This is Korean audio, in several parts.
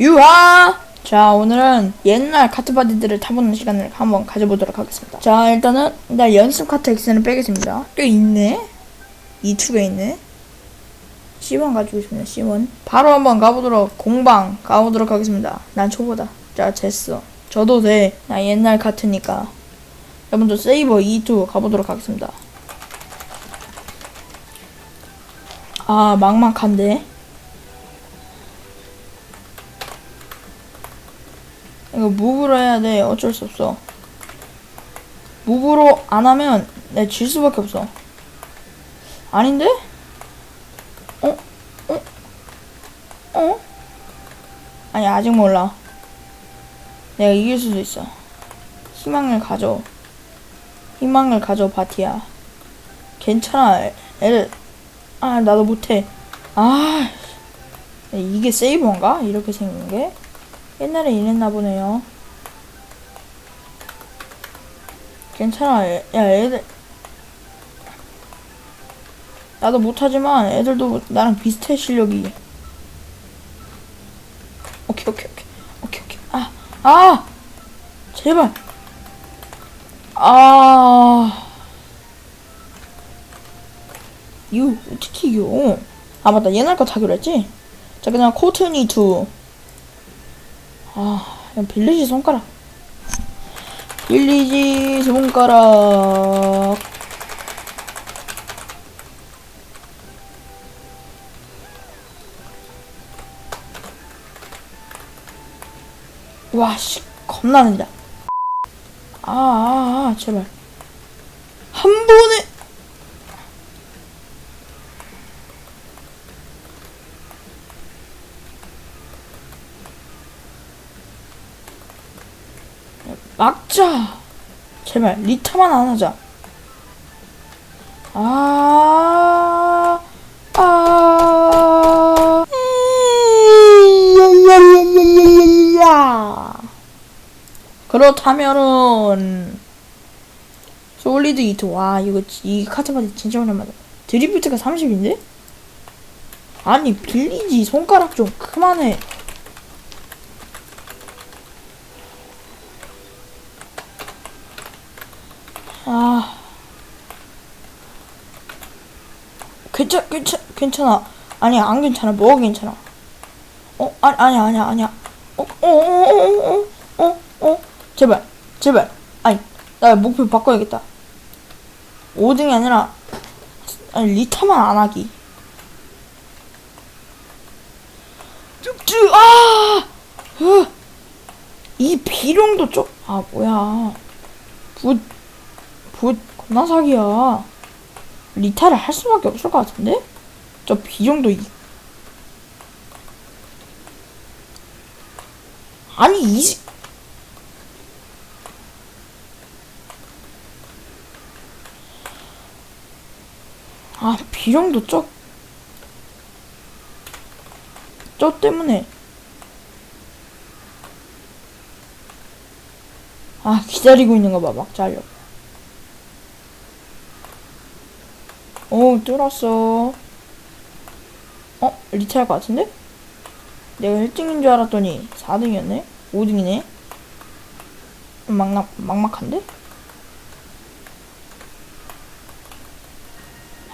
유하! 자, 오늘은 옛날 카트 바디들을 타보는 시간을 한번 가져보도록 하겠습니다. 자, 일단은, 나 연습 카트 X는 빼겠습니다. 꽤 있네? 2투가 있네? C1 가지고 있습니다, C1. 바로 한번 가보도록, 공방 가보도록 하겠습니다. 난 초보다. 자, 됐어. 저도 돼. 나 옛날 카트니까. 여러분들 세이버 2투 가보도록 하겠습니다. 아, 막막한데? 이거 무브로 해야 돼. 어쩔 수 없어. 무브로 안 하면 내 질 수밖에 없어. 아닌데? 어? 어? 어? 아니 아직 몰라. 내가 이길 수도 있어. 희망을 가져. 희망을 가져 바티야. 괜찮아. 애- 애들 아 나도 못해. 아 이게 세이버인가? 이렇게 생긴 게? 옛날에 이랬나 보네요. 괜찮아. 애- 야, 애들. 나도 못하지만 애들도 나랑 비슷해, 실력이. 오케이, 오케이, 오케이. 오케이, 오케이. 아, 아! 제발. 아. 이거 어떻게 이겨? 아, 맞다. 옛날 거 타기로 했지? 자, 그냥 코트니 투. 아, 그냥 빌리지 손가락. 빌리지 손가락. 와, 씨, 겁나 는다. 아, 아, 아, 제발. 한 번에. 막자. 제발 리타만 안 하자. 아, 아. 그렇다면은 솔리드 이트 와 이거 이 카트바디 진짜 오랜만이다. 드리프트가 30인데? 아니 빌리지 손가락 좀 그만해. 아. 괜찮, 괜찮, 괜찮아. 아니야, 안 괜찮아. 뭐가 괜찮아? 어, 아니, 아니야, 아니야, 아니야. 어, 어, 어, 어, 어, 어, 어, 제발, 제발. 아니, 나 목표 바꿔야겠다. 5등이 아니라, 아니, 리타만 안 하기. 쭈, 아! 으, 이 비룡도 좀, 아, 뭐야. 붓, 붓, 겁나 사기야. 리타를 할 수밖에 없을 것 같은데? 저 비정도 이... 아니 이지 아 비정도 저... 저 때문에 아 기다리고 있는 거 봐 막 잘려 오, 뚫었어. 어? 리타할 것 같은데? 내가 1등인 줄 알았더니 4등이었네? 5등이네? 막막, 막막한데?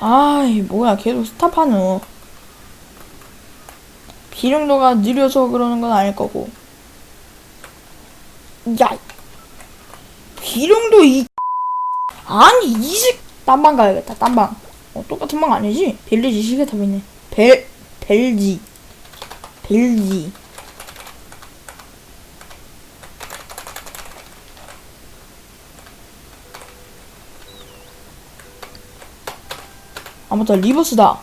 아이, 뭐야, 계속 스탑하노. 비령도가 느려서 그러는 건 아닐 거고. 야! 비령도 이, 아니, 이색, 딴방 가야겠다, 딴방. 어, 똑같은 방 아니지? 벨리지 시계 탑이네. 벨, 벨지. 벨지. 아, 맞다. 리버스다.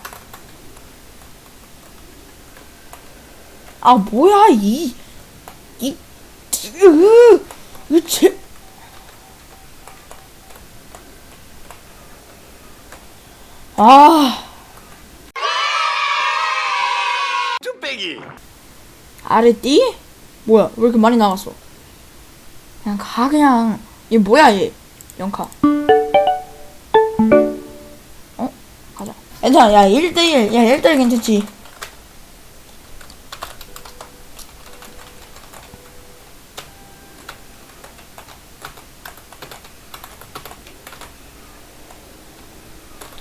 아, 뭐야, 이, 이, 으, 으, 제, 아. 뚝배기. 아래띠? 뭐야 왜 이렇게 많이 나갔어? 그냥 가 그냥. 얘 뭐야 얘? 영카 어? 가자. 괜찮아. 야 1대1 야 1대1 괜찮지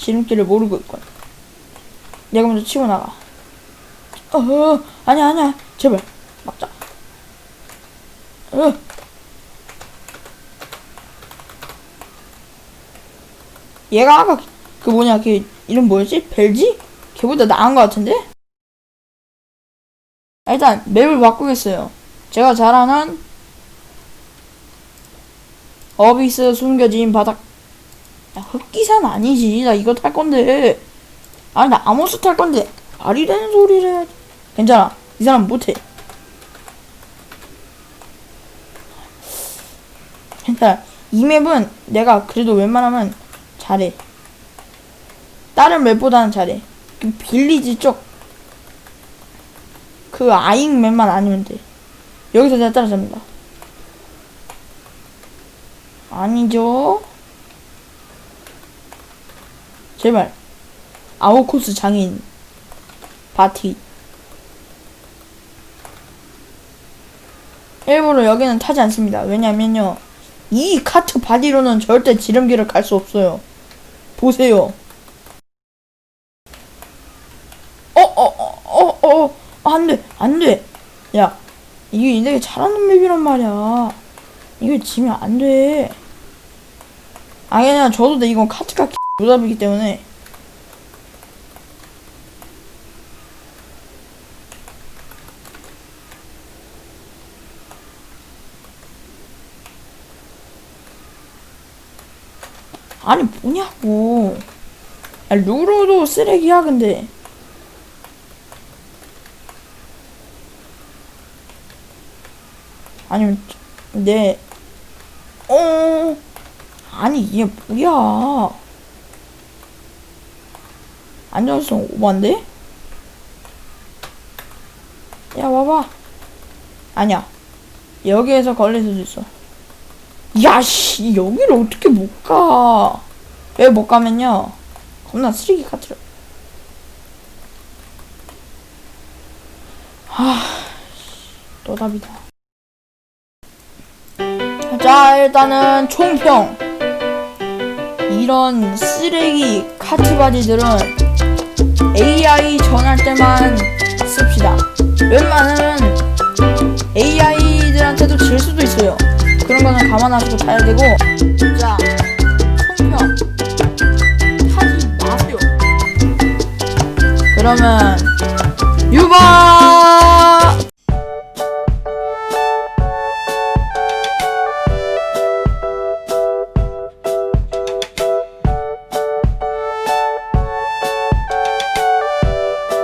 지름길을 모르고 있군. 내가 먼저 치고 나가. 어, 어 아니야 아니야 제발 막자. 어. 얘가 아까 그 뭐냐 걔 이름 뭐였지? 벨지? 걔보다 나은 것 같은데? 아, 일단 맵을 바꾸겠어요. 제가 잘 아는 어비스 숨겨진 바닥. 야, 흑기사는 아니지. 나 이거 탈 건데. 아니 나 아모스 탈 건데 말이 되는 소리를 해야지. 괜찮아. 이 사람 못해. 괜찮아. 이 맵은 내가 그래도 웬만하면 잘해. 다른 맵보다는 잘해. 그 빌리지 쪽. 그 아잉 맵만 아니면 돼. 여기서 내가 따라잡는다. 아니죠? 제발. 아웃코스 장인. 바티. 일부러 여기는 타지 않습니다. 왜냐면요. 이 카트 바디로는 절대 지름길을 갈 수 없어요. 보세요. 어, 어, 어, 어, 어, 안 돼, 안 돼. 야, 이게 내가 잘하는 맵이란 말이야. 이거 지면 안 돼. 아니, 그냥 저도 돼. 이건 카트가 무답이기 때문에. 아니, 뭐냐고. 야, 루루도 쓰레기야, 근데. 아니면 내 어. 아니 이게 뭐야? 안전성 오반데? 야 와봐. 아니야. 여기에서 걸릴 수도 있어. 야씨 여기를 어떻게 못 가? 왜 못 가면요? 겁나 쓰레기 같더라. 하. 또 답이다. 자 일단은 총평 이런 쓰레기 카트 바디들은 AI 전할 때만 씁시다. 웬만하면 AI들한테도 질 수도 있어요. 그런 거는 감안하시고 타야 되고. 자 총평. 타지 마세요. 그러면 유바